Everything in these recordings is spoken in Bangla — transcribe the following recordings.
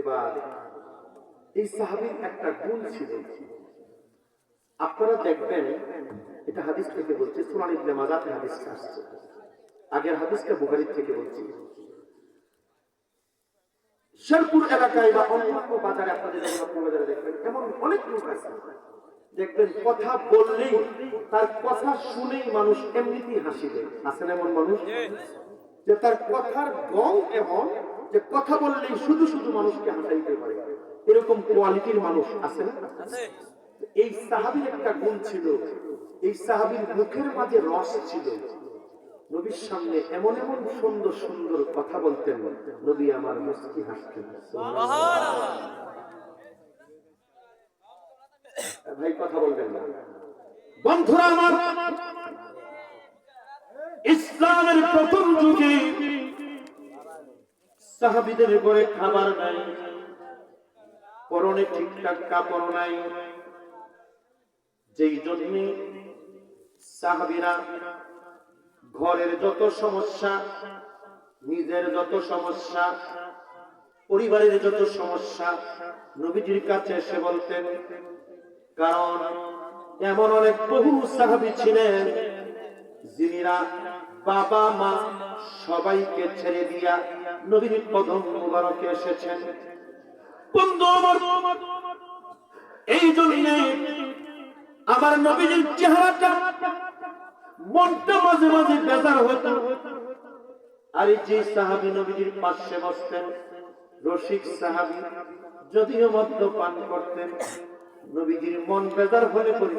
এবার এই সাহাবীর একটা গুণ ছিল। আপনারা দেখবেন এটা হাদিস থেকে বলছে সুনান ইবনে মাজাতে হাদিসটা আসছে। আগের হাদিসটা বুখারী থেকে বলছি। শেরপুর এলাকায় বা অন্যান্য বাজারে আপনাদের বাজারে দেখবেন এমন অনেক লোক আছে। দেখবেন কথা বললেই তার কথা শুনেই মানুষ এমনিতেই হাসিবে। আছেন এমন মানুষ? যে তার কথার গম এমন যে কথা বললেই শুধু শুধু মানুষকে হাসাইতে পারে। এরকম কোয়ালিটির মানুষ আছে না? এই সাহাবির একটা গুণ ছিল এই সাহাবির মুখের মাঝে রস ছিল। নবীর সামনে এমন এমন সুন্দর সুন্দর কথা বলতেন নবী আমার মুস্কি হাসতেন। ভাই কথা বলবেন না। বন্ধুরা আমার ইসলামের প্রথম যুগে সাহাবিদের ঘরে খাবার নাই, পরনে ঠিকঠাক কাপড় নাই। যেই জন্য সাহাবিরা ঘরের যত সমস্যা, নিজের যত সমস্যা, পরিবারের যত সমস্যা, নবীজির কাছে এসে বলতেন, কারণ এমন অনেক বহু সাহাবি ছিলেন যিনিরা বাবা মা সবাইকে ছেড়ে দিয়া নবীর কদম মুবারকে এসেছেন। বন্ধু আমার, এই জন্য আমার নবীজির চেহারাটা মনটা মাঝে মাঝে বেজার হতো। আর যে সাহাবি নবীজির পাশে বসতেন, রসিক সাহাবি যদিও মদ্য পান করতেন, নবীজির মন বেজার হলে পরে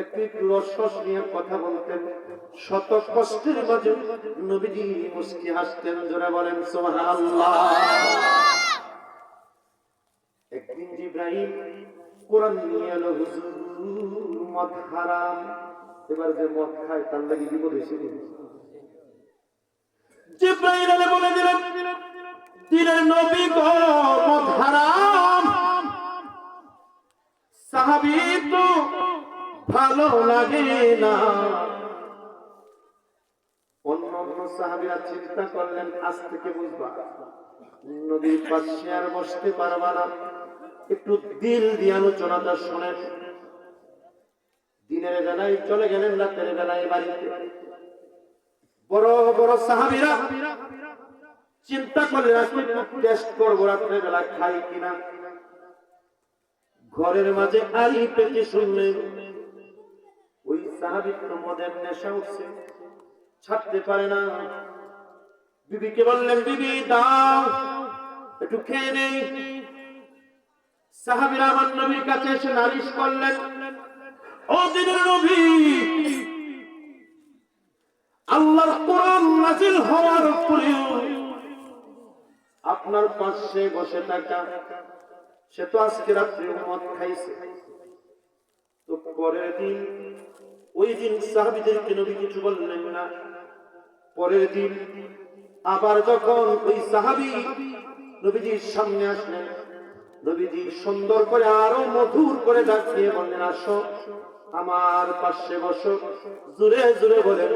একটু রসস নিয়ে কথা বলতেন। শত কষ্টের মাঝে নবীজি মুস্কি হাসতেন, জোরে বলেন, সুবহানাল্লাহ। একদিন জিব্রাহিম কোরআন নিয়ে এলো, হুজুর, মদ হারাম। এবার যে মদ খায়, তার লাগি বিপদ হয়েছে জিব্রাহিম আলে বলে দিলেন দিলেন নবী গো, মদ হারাম। সাহাবী তো ভালো লাগে না। অন্য অন্য সাহাবীরা চিন্তা করলেন, আজ থেকে বুঝবা নদীর পাশে আর বসতে পারবা না। একটু দিল দিয়ে আলোচনাটা শোনেন। দিনের বেলায় চলে গেলেন, রাতের বেলায় বাড়িতে। বড় বড় সাহাবিরা চিন্তা করলেন আজকে টেস্ট করব রাত্রে বেলা খাই কিনা? ঘরের মাঝে আলি পেতে শুনলেন। সাহাবির মদের নেশা উঠছে ছাড়তে পারে না। বিবিকে বললেন, বিবি, দাও, একটু খেয়ে নেই। সাহাবিরা আমার নবীর কাছে এসে নালিশ করলেন, ও দিনের নবী, আল্লাহর কোরআন নাজিল হওয়ার পরেও আপনার পাশে বসে থাকা, সে তো আজকে রাত্রে মদ খাইছে। তো পরের দিন ওই দিন সাহাবিদেরকে নবী কিছু বললেন না। পরের দিন আবার যখন ওই সাহাবি নবীজির সামনে আসলেন, নবীজি সুন্দর করে আরও মধুর করে ডাকিয়ে বললেন, আসো, আমার পাশে বসো। জুড়ে জুড়ে বলেন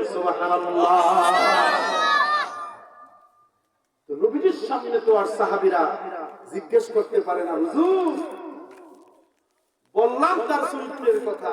নবীজির সামনে তো আর সাহাবিরা জিজ্ঞেস করতে পারে না, হুজুর, বললাম তার চরিত্রের কথা।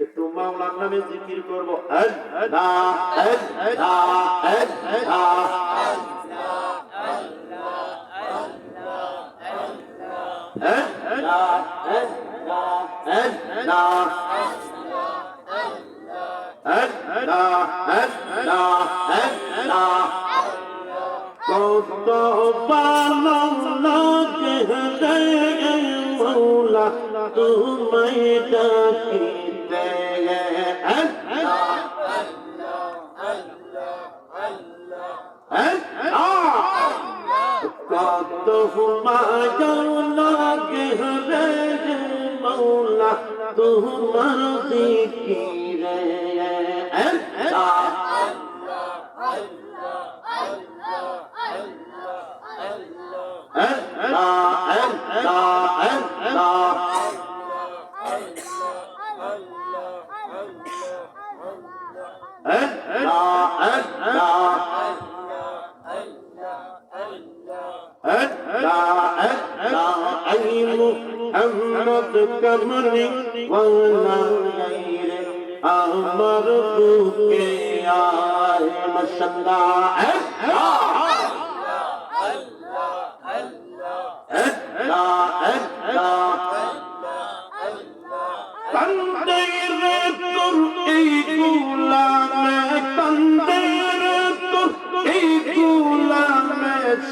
একটু মাওলার নামে জিকির করব কত ভালো লাগে রে মৌলা তোমায় ডাকিতে কত মায়া লাগে রে মৌলা তোমার জিকিরে। আল্লাহ মরণে আমার বুকে আয় মশলা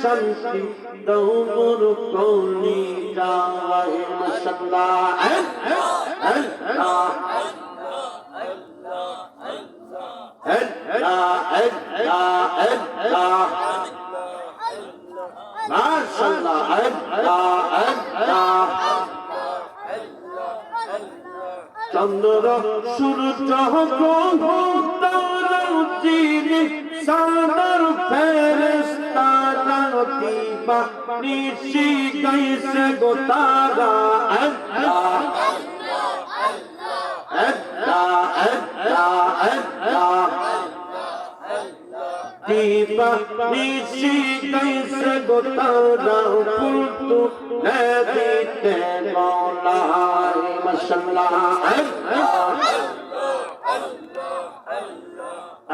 শান্তি। রে তোর এই গুলামে কন্দে রে তোর এই গুলামে শান্তি দৌর কোনি যায় মশাল্লা আল্লাহ মাশাল্লাহ। চন্দ্র সূর্য চিনি সাদর ফেরেস্তা তারানতি নিশি কৈসে গোতারা আল্লাহ আল্লাহ আল্লাহ আল্লাহ দীপা নিশি কৈসে গোতারা পুলতু নদীতে মৌলা মাশাল্লাহ আল্লাহ আল্লাহ আল্লাহ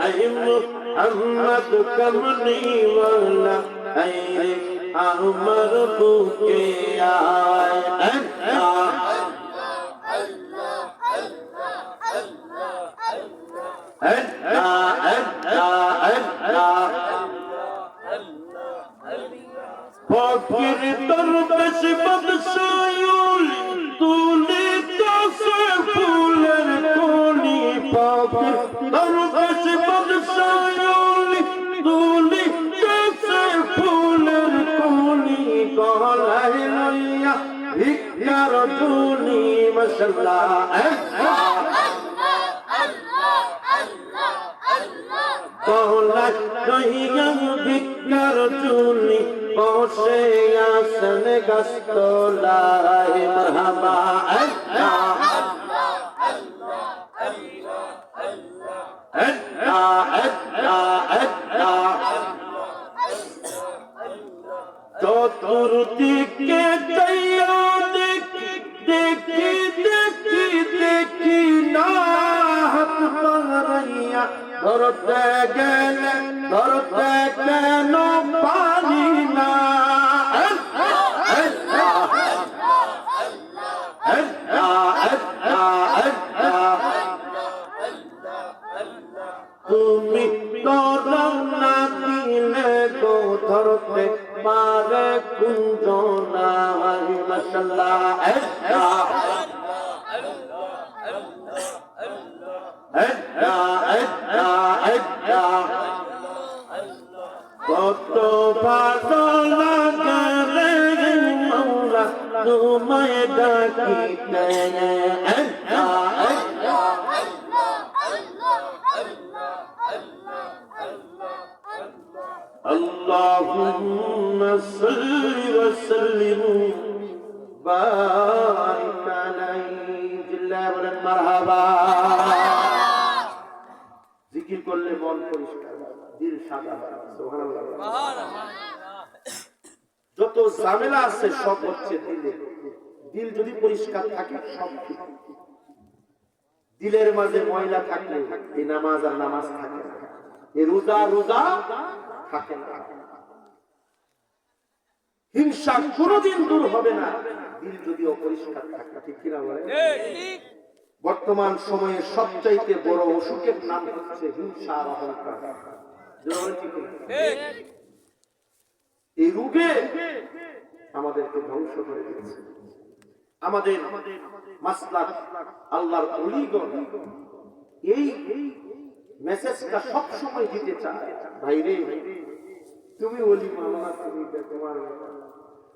اے محمد کمنی والا اے احمر بھوکے آئے اللہ اللہ اللہ اللہ فقیر تر بس بدسایول تو ভিক্ষার তুলি মশলা কলায় লইয়া ভিক্ষার তুলি বসে আসন গস্তলায় তুমি করম না দিলে গো ধরতে পারে কুঞ্জ না মশাল্লাহ اللهم صل وسلم بارك عليه জিল্লা বলেন মারহাবা জিকির করলে মন পরিষ্কার হয়, দিল সাদা হয়। সুবহানাল্লাহ। যত ঝামেলা আছে সব হচ্ছে দিলে দিল যদি পরিষ্কার থাকে সব ঠিক দিলের মাঝে ময়লা থাকলে এই নামাজ আর নামাজ থাকে না এই রোজা রোজা থাকে না হিংসা কোনোদিন দূর হবে না। দিল যদি অপরিষ্কার থাকে ঠিক কিনা বলে বর্তমান সময়ে সবচাইতে বড় অসুখের নাম হচ্ছে হিংসা আর অহংকার? এই রোগে আমাদেরকে ধ্বংস করে দিয়েছে। আমাদের মাসলাক আল্লাহর অলিগণ এই মেসেজটা সব সময় দিতে চায় ভাই রে তুমি ওলি মানো না তুমি তোমার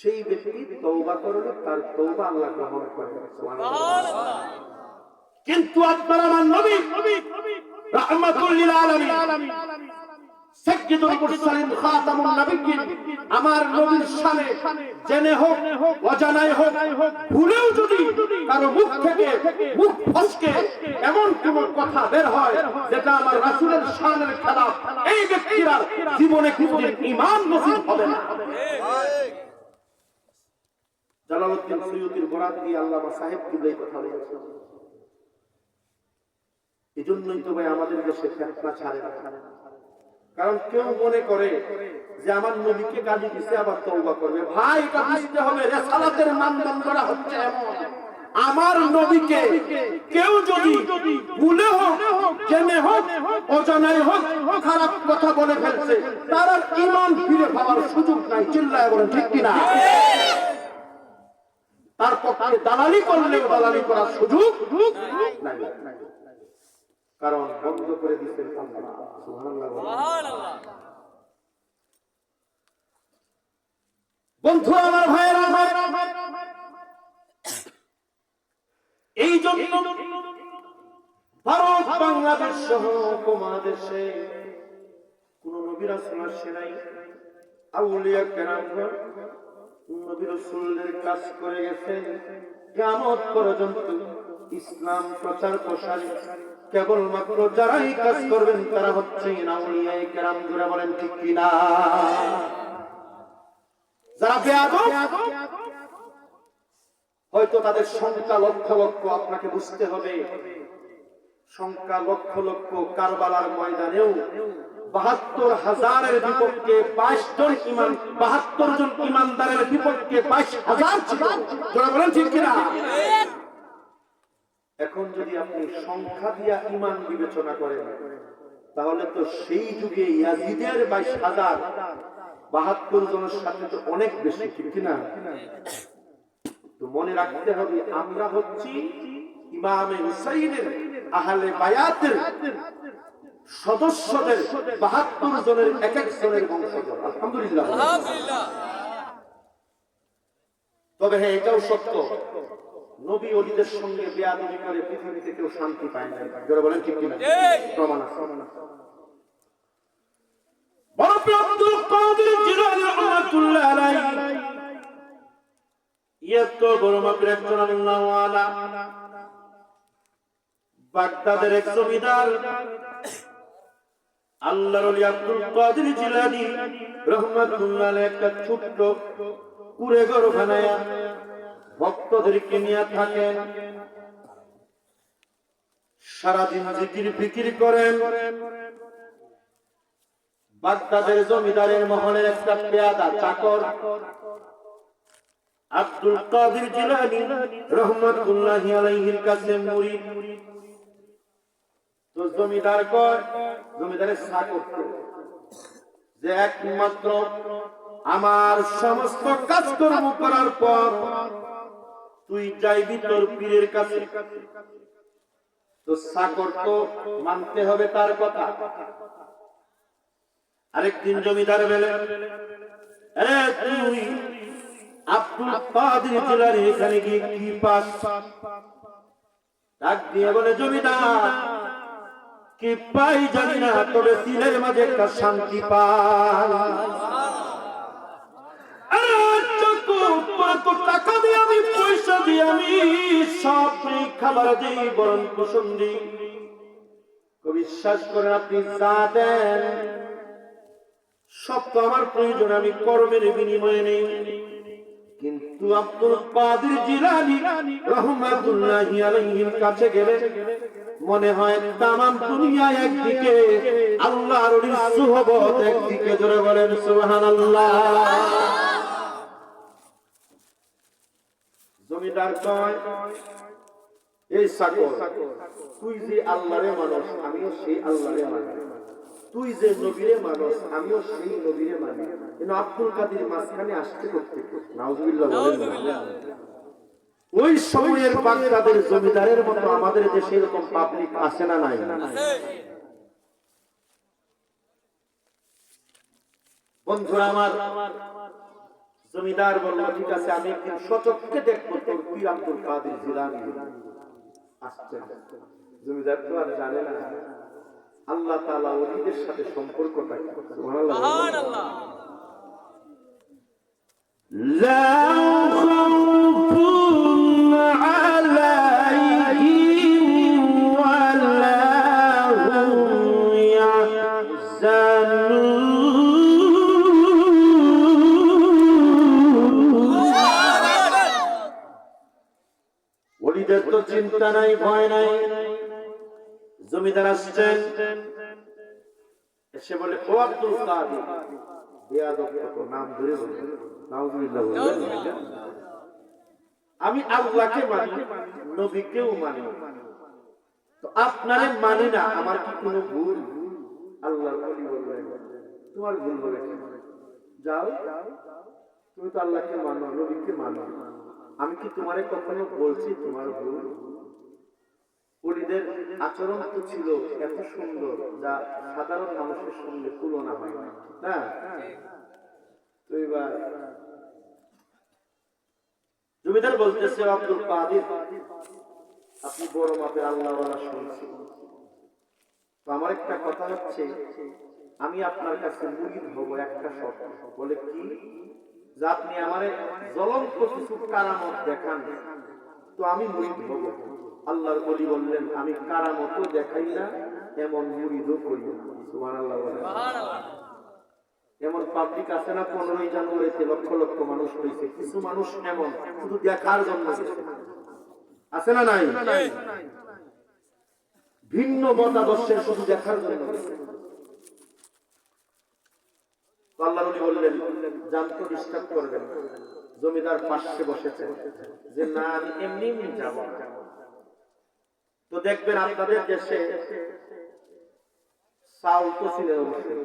সেই ব্যক্তি তৌবা করলে তার তৌবা আল্লাহ গ্রহণ করে। কিন্তু আপনার আমার নবী রাহমাতুল আলামিন, সাইয়্যিদুল মুরসালিন খাতামুন নাবিয়্যিন, আমার নবীর শানে জেনে হোক অজানায় হোক, ভুলেও যদি কারও মুখ থেকে মুখ ফসকে এমন কোন কথা বের হয় যেটা আমার রাসূলের শানের খেলাফ এই ব্যক্তিরা জীবনে কোনদিন ঈমান নসিব হবে না। জালালউদ্দিন সৈয়দীর বরাত দিয়ে আল্লামা সাহেব কিন্তু এই কথা বলেছেন। এই জন্যই তো ভাই আমাদের দেশে ফেতনা ছাড়ে না। কারণ কেউ মনে করে যে আমার নবীকে গালি দিছে, আবার তওবা করবে। ভাই, এটা বুঝতে হবে, রেসালাতের মানদণ্ডরা হচ্ছে এমন। আমার নবীকে কেউ যদি ভুলে হোক, জেনে হোক, অজানায় হোক, খারাপ কথা বলে ফেলছে, তার ইমান ফিরে পাওয়ার সুযোগ নাই, চিল্লায় বলেন, ঠিক কিনা? তার পক্ষে দালালি করলেও দালালি করার সুযোগ কারণ বন্ধ করে। বন্ধু আমার ভাইয়েরা, এই জন্য ভারত, বাংলাদেশ সহ উপমহাদেশে কোন নবী রাসূল আসে নাই আউলিয়া কেরামগণ কাজ করে কিয়ামত পর্যন্ত ইসলাম প্রচার প্রসারে কেবলমাত্র যারাই কাজ করবেন তারা হচ্ছে বলেন ঠিক কিনা? হয়তো তাদের সংখ্যা লক্ষ লক্ষ আপনাকে বুঝতে হবে। সংখ্যা লক্ষ লক্ষ কারবালার ময়দানেও বাহাত্তর হাজারের বিপক্ষে জন ইমান বাহাত্তর জন ইমানদারের বিপক্ষে হাজার ছিল। কিনা? এখন যদি আপনি সংখ্যা দিয়া ইমান বিবেচনা করেন, তাহলে তো সেই যুগে ইয়াজিদের বাইশ হাজার, বাহাত্তর জনের সাথে তো অনেক বেশি, ঠিক কিনা? তো মনে রাখতে হবে, আমরা হচ্ছি ইমামে হুসাইনের আহলে বায়াতের সদস্যদের বাহাত্তর জনের এক এক জনের আলহামদুলিল্লাহ। তবে হ্যাঁ এটাও সত্য। নবী অলিদের সঙ্গে বেয়াদবি করে পৃথিবীতে কেউ শান্তি পায় না যারা বলেন, ঠিক কিনা? প্রমাণ বাগদাদের এক জমিদার। আল্লাহর ওলি আব্দুল কাদের জিলানী রহমাতুল্লাহ একটা ছোট্ট কুড়ে ঘর বানায়া ভক্তদেরকে নিয়ে থাকেন। সারাদিন জিকির ফিকির করেন। বাগদাদের জমিদারের মহলের একটা পেয়াদা চাকর। আব্দুল কাদের জিলানী রহমাতুল্লাহি আলাইহির কাছে মুরিদ তো জমিদার কয় জমিদারের চাকর তো, যে একমাত্র আমার সমস্ত কাজকর্ম করার পর তুই যাইবি তোর পীরের কাছে। তো চাকর তো মানতে হবে তার কথা। আরেকদিন জমিদার বেলে আরে তুই আব্দুল কাদের জেলার এখানে গিয়ে কি পাস? ডাক দিয়ে বলে জমিদার কি পাই জানি না, তবে দিলের মাঝে একটা শান্তি পাই। টাকা দিয়ে আমি, পয়সা দিয়ে আমি সব খাবার দিই, বরং কুসুম দিই। বিশ্বাস করেন আপনি যা দেন, সব তো আমার প্রয়োজন, আমি কর্মের বিনিময়ে নেই। কিন্তু আব্দুল কাদের জিলানী রহমাতুল্লাহি আলাইহির কাছে গেলে মনে হয় তামাম দুনিয়া একদিকে আল্লাহর ওলির সুহবত একদিকে জোরে বলেন সুবহানাল্লাহ। জমিদার কয়, এই সাকর তুই যে আল্লাহরে মানুষ আমিও সেই আল্লাহরে মানুষ তুই যে নবীরে মানুষ আমিও সেই নবীরে মানি। কিন্তু আব্দুল কাদির মাঝখানে আসতে করতে। ওই সময়ের বাগদাদের জমিদারের মতো আমাদের দেশে এরকম পাবলিক আসে না নাই? বন্ধুরা আমার জমিদার বলল ঠিক আছে আমি একদিন সচক্ষে দেখব তোর পীর আব্দুল কাদের জিলানি। আসছে। জমিদার তো আর জানে না। আল্লাহ তালা অলিদের সাথে সম্পর্ক চিন্তা নাই ভয় নাই। জমিদার আসছেন। এসে বলে, ও আব্দুল কাদের। বলে বলে। আমি আল্লাহকে মানি, নবীকেও মানি। তো আপনারে মানি না, আমার কি কোনো ভুল? আল্লাহর ওলি তোমার ভুল কেন? যাও, তুমি তো আল্লাহকে মানো, নবীকে মানো। আমি কি তোমারে কখনো বলছি তোমার ভুল? পরিদের আচরণ তো ছিল এত সুন্দর যা সাধারণ মানুষের সঙ্গে তুলনা হয় না না? তো এবার জমিদার বলতেছে, আব্দুল কাদির, আপনি বড় মাপের আল্লাহ শুনছি। তো আমার একটা কথা হচ্ছে, আমি আপনার কাছে মুরিদ হব একটা শর্ত। বলে কি? যে আপনি আমার জ্বলন্ত কিছু কারামত দেখান, তো আমি মুরিদ হব। আল্লাহর বলি বললেন, আমি কারামতও দেখাই না, এমন মুরিদও করি না। বলেন। এমন পাবলিক আছে না, পনেরোই জানুয়ারিতে লক্ষ লক্ষ মানুষ হয়েছে। কিছু মানুষ এমন, শুধু দেখার জন্য আছে না নাই? ভিন্ন মতাদর্শের শুধু দেখার জন্য আল্লাহ বললেন জানতো ডিস্টার্ব করবেন। জমিদার পাশে বসেছে। যে, না, আমি এমনি যাব তো দেখবেন আপনাদের দেশে চাউল তো অবশ্যই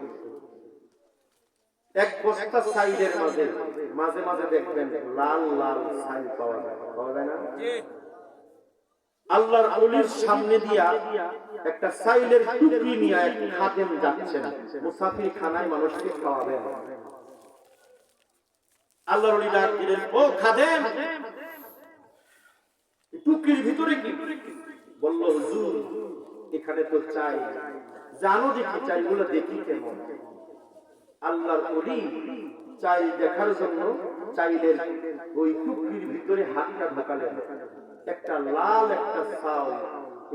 এক বস্তা সাইডের মাঝে মাঝে মাঝে দেখবেন লাল লাল পাওয়া যায়। পাওয়া যায় না? আল্লাহর অলির সামনে দিয়া একটা সাইলের টুকরি নিয়ে এক খাদেম যাচ্ছেন। মুসাফির খানায় মানুষকে খাওয়াবেন। আল্লাহর অলি ডাক দিলেন ও খাদেম! টুকরির ভিতরে কি? বলল, হুজুর, এখানে তো চাই জানো দেখি চাইগুলো দেখি কেমন। আল্লাহর অলি চাই দেখার জন্য চাইলের ওই টুকরির ভিতরে হাতটা ঢোকালেন। একটা লাল একটা সাউ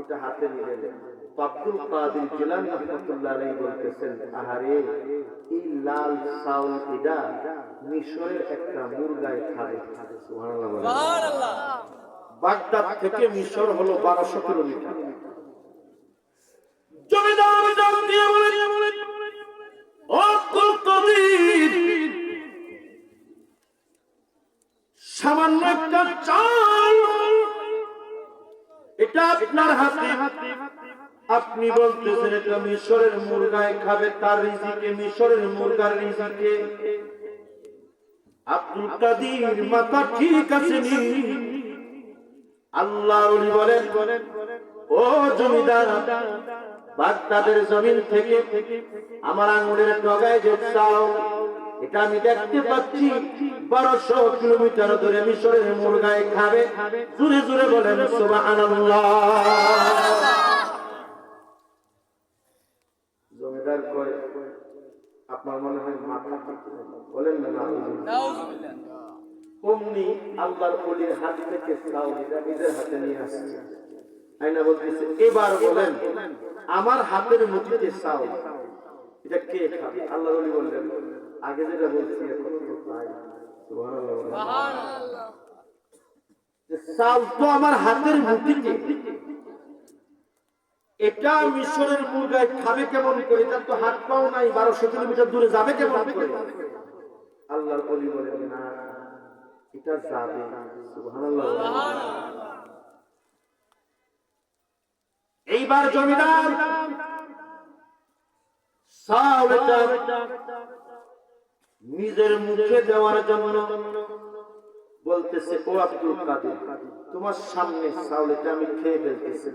এটা হাতে নিলেন। আব্দুল কাদের জিলানী রহমতুল্লাহ আলাইহি বলতেছেন, আহারে, এই লাল সাউল এটা মিশরের একটা মুরগায় খাবে। সুবহানাল্লাহ বলেন। বাগদাদ থেকে মিশর হলো বারোশো কিলোমিটার। জমিদার সামান্য একটা চাল, এটা আপনার হাতে। আপনি বলতেছেন এটা মিশরের মুরগায় খাবে, তার রিজিকে, মিশরের মুরগার রিজিকে। আব্দুল কাদির মাথা ঠিক আছে নি? আল্লাহ বলেন, ও জমিদার, বাগদাদের জমিন থেকে আমার আঙুলের ডগায় যে চাও এটা আমি দেখতে পাচ্ছি। বারোশো কিলোমিটার ধরে মিশরের মুরগায় খাবে। জুড়ে জুড়ে বলেন, সুবহানাল্লাহ। জমিদার কয়, আপনার মনে হয় মাথা বলেন না অমনি আল্লাহর অলির হাত থেকে নিজের হাতে নিয়ে আসছে। আইনা বলতেছে, এবার বলেন, আমার হাতের মুঠিতে চাউল এটা কে খাবে? আল্লাহর অলি বললেন, আগে যেটা বলছি তো আমার হাতের এটা মিশরের মুরগায় খাবে কেমন করে? তার তো হাত পাও নাই, বারোশো কিলোমিটার দূরে যাবে কেমন আল্লাহর অলি বলেন না এটা যাবে। এইবার জমিদার নিজের মুখে দেওয়ার জন্য বলতেছে, ও আব্দুল কাদের, তোমার সামনে চাউলটা আমি খেয়ে ফেলতেছি।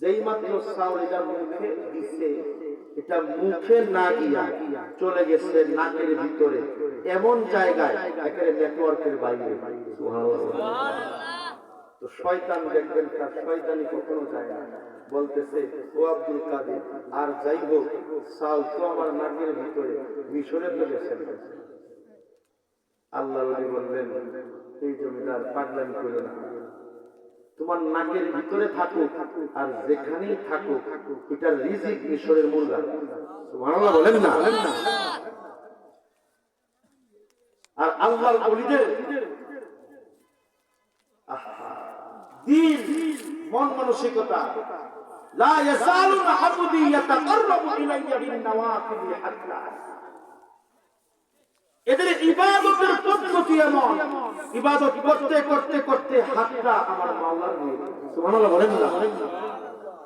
যেই মাত্র চাউলটা মুখে দিছে, এটা মুখে না গিয়া চলে গেছে নাকের ভিতরে। এমন জায়গায় একেবারে নেটওয়ার্কের বাইরে। তো শয়তান দেখবেন, তার শয়তানি কখনো যায় না। বলতেছে, ও আব্দুল কাদের, আর যাই হোক, সাল, তো আমার নাকের ভিতরে মিশরে আল্লাহ বললেন, এই জমিদার, পাগলামি করে না। তোমার নাকের ভিতরে থাকুক, আর যেখানেই থাকুক, এটা রিজিক মিশরের মুরগা। সুবহানাল্লাহ বলেন না। আর আল্লাহর মন মানসিকতা। এদের ইবাদতের পদ্ধতি এমন। ইবাদত করতে করতে করতে হাতটা আমার মাওলার হয়ে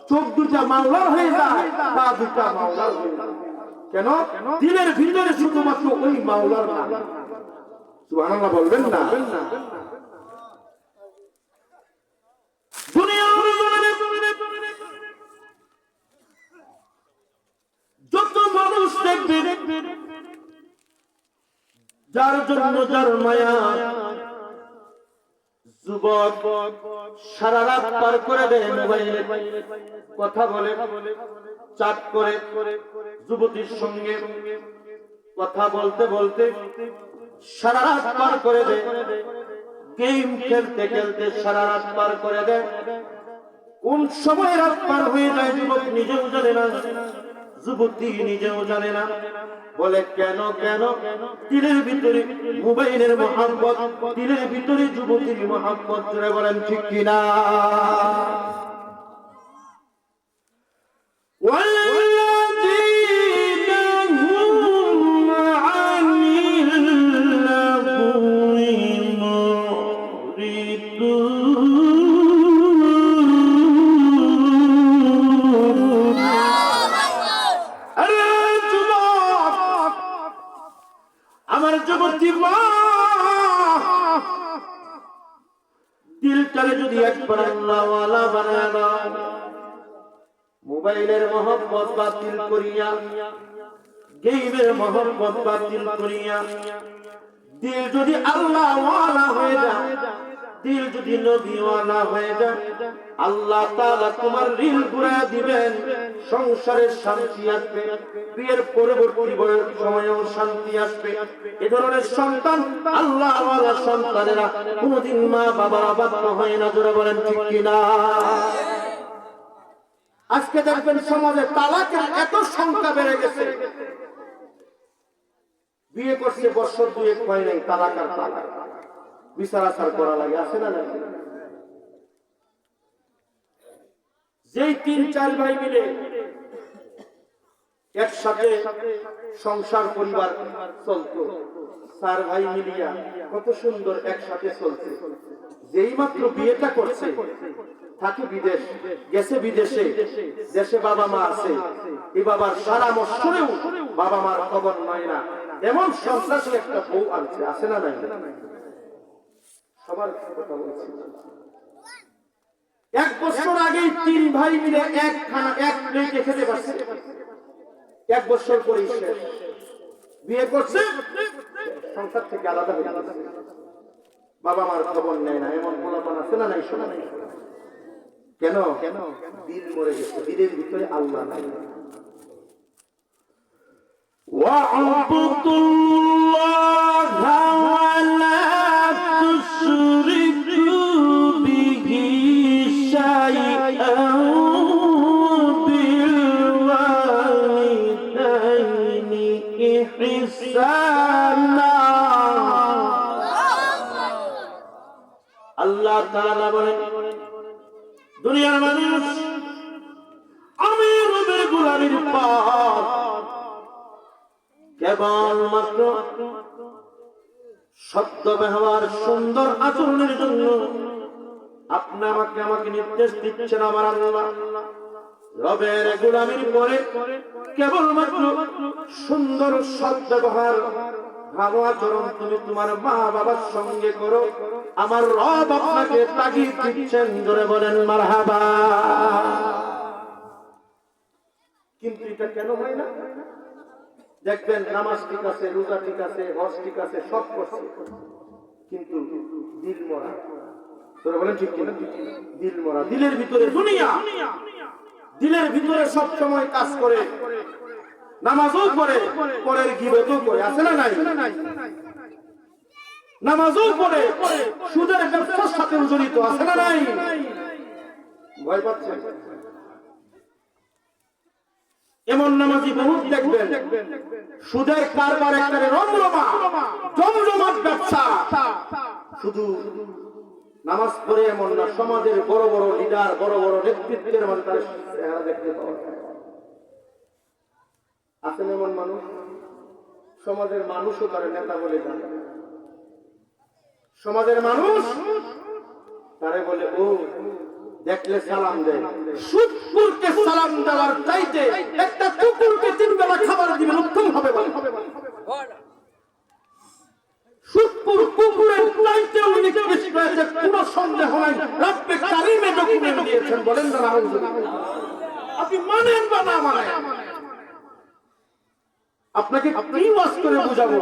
চোখ দুটা মাওলার হয়ে যায়, পা দুটা মাওলার হয়ে কেন? দিলের ভিতরে শুধুমাত্র ওই মাওলার নাম। সুবহানাল্লাহ বলবেন না। যার জন্য যার মায়া, যুবক সারা রাত পার করে দেয় মোবাইলে, কথা বলে, চাট করে, যুবতীর সঙ্গে কথা বলতে বলতে সারা রাত পার করে দেয় গেম খেলতে খেলতে সারা রাত পার করে দেয় কোন সময় রাত পার হয়ে যায় যুবক নিজেও জানে না, যুবতী নিজেও জানে না। বলে, কেন কেন? দিলের ভিতরে মোবাইলের মহাব্বত দিলের ভিতরে যুবতীর মহাব্বত জুড়ে বলেন, ঠিক কিনা? মোবাইলের মহব্বত বাতিল করিয়া গেইমের মহব্বত বাতিল করিয়া দিল যদি আল্লাহওয়ালা হয়ে যায় দিল যদি নবীওয়ালা হয়ে যায় আল্লাহ তাআলা তোমার ঋণ ঘুরায় দিবেন। সংসারের শান্তি আসবে, বিয়ের পরবর্তী সময়েও শান্তি আসবে। এ ধরনের সন্তান আল্লাহ ওয়ালা সন্তানেরা কোনোদিন মা বাবা বাধ্য হয় না, জোরে বলেন ঠিক কিনা? আজকে দেখবেন সমাজে তালাকের এত সংখ্যা বেড়ে গেছে। বিয়ে করছে বছর দুয়েক হয় নাই, তালাক আর তালাক। বিচার করা লাগে, আছে না যেই তিন চার ভাই মিলে একসাথে সংসার, পরিবার চলতো, চার ভাই মিলিয়া কত সুন্দর একসাথে চলছে। যেই মাত্র বিয়েটা করছে, থাকে বিদেশ, গেছে বিদেশে, দেশে বাবা মা আছে এই বাবার সারা মশরেও বাবা মার খবর নয় না। এমন সন্ত্রাসী একটা বউ আনছে, আছে না নাই? সবার কথা বলছি এক বছর আগেই তিন ভাই মিলে এক খানা এক প্লেটে খেতে পারছে এক বছর পরেই শেষ বিয়ে করছে সংসার থেকে আলাদা হয়ে গেছে বাবা মার খবর নেয় না এমন পোলাপান আছে না নাই শোনা নাই কেন কেন দিল মরে গেছে দিলের ভিতরে আল্লাহ নাই واعبدوا الله দুনিয়ার মানুষ আমি রবের গোলামির পথ কেবলমাত্র সত্য ব্যবহার, সুন্দর আচরণের জন্য আপনি আমাকে আমাকে নির্দেশ দিচ্ছেন আমার আল্লাহ। রবের গোলামির পরে কেবলমাত্র সুন্দর সৎ ব্যবহার ভালো আচরণ তুমি তোমার মা বাবার সঙ্গে করো। আমার রব আপনাকে তাগিদ দিচ্ছেন, জোরে বলেন, মারহাবা। কিন্তু এটা কেন হয় না? দেখবেন নামাজ ঠিক আছে, রোজা ঠিক আছে, হজ ঠিক আছে, সব করছে। কিন্তু দিল মরা। তোরা বলেন, ঠিক কিনা? দিল মরা। দিলের ভিতরে দুনিয়া। দিলের ভিতরে সব সময় কাজ করে। নামাজও পড়ে, পরের গিবতও করে আছে না নাই? নামাজও সুদের ব্যবসার সাথে জড়িত, আছে না নাই? ভয় পাচ্ছেন এমন নামাজি বহুত দেখবেন, সুদের কারবার একটা রমরমা, জমজমাট ব্যবসা। শুধু নামাজ পড়ে এমন না, সমাজের বড় বড় লিডার বড় বড় নেতৃত্বের মধ্যে তার চেহারা দেখতে পাওয়া যায়। আছেন এমন মানুষ। সমাজের মানুষও তার নেতা বলে জানে। সমাজের মানুষ তারে বলে, ও, দেখলে সালাম দেয় সুদপুরকে সালাম দেওয়ার চাইতে একটা কুকুরকে তিন বেলা খাবার দিবেন উত্তম হবে সুদপুর কুকুরের চাইতে উনি বেশি হয়েছে, কোনো সন্দেহ নাই। রব্বে কারিমে ডকুমেন্ট দিয়েছেন। বলেন না আপনি মানেন বা না মানেন? আপনাকে কি ওয়াজ করে বুঝাবো?